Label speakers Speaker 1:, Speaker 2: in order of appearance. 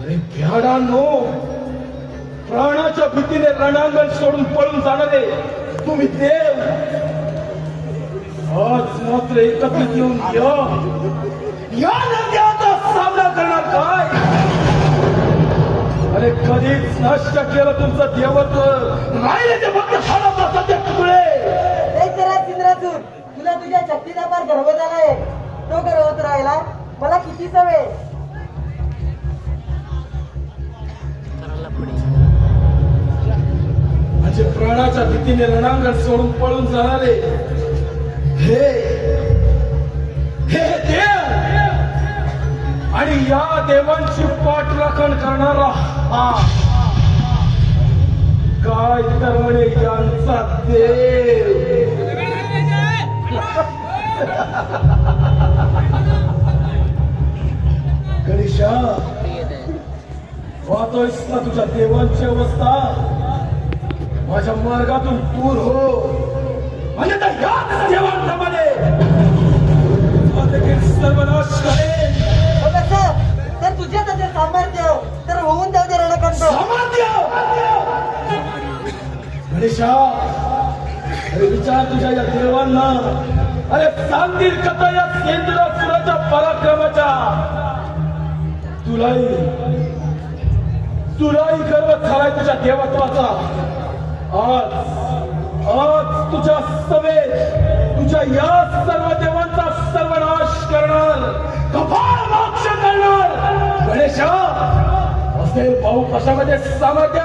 Speaker 1: अरे भ्याडांनो प्राणाच्या भीतीने रणांगण सोडून पळून जाणारे तुम्ही देव. आज मात्र एकत्रित येऊन या. या नद्याचा सामना करणार काय? अरे कधीच नष्ट केलं तुमचं देवत्व. राहिले ते फक्त हाडाचा सध्या तुकडे.
Speaker 2: तुला तुझ्या शक्तीचा फार गर्व झालाय. तो गर्वत राहिला. मला किती सवय.
Speaker 1: प्राणाच्या भीतीने रणांगण सोडून पळून जाणारे. हे हे देव! आणि या देवांची पाठराखण करणारा हा काय तर म्हणे यांचा देव. गणेशा पाहतोयस ना तुझ्या देवांची अवस्था? माझ्या मार्गातून दूर हो. म्हणजे त्या याच देवांप्रमाणे सर्वनाश
Speaker 2: कसं तर सामर्थ्य तर होऊन जाऊ दे रणखंड
Speaker 1: सामर्थ्य! गणेशा अरे विचार तुझ्या या देवांना. अरे सांगतील कथा या पराक्रमाच्या. तुलाही तुलाही गर्व झालाय तुझ्या देवत्वाचा. आज आज तुझ्या सवेत तुझ्या या सर्व देवांचा सर्वनाश करणार कपाळ मोक्ष करणार. गणेशा असेल भाऊ कशामध्ये सामर्थ्य?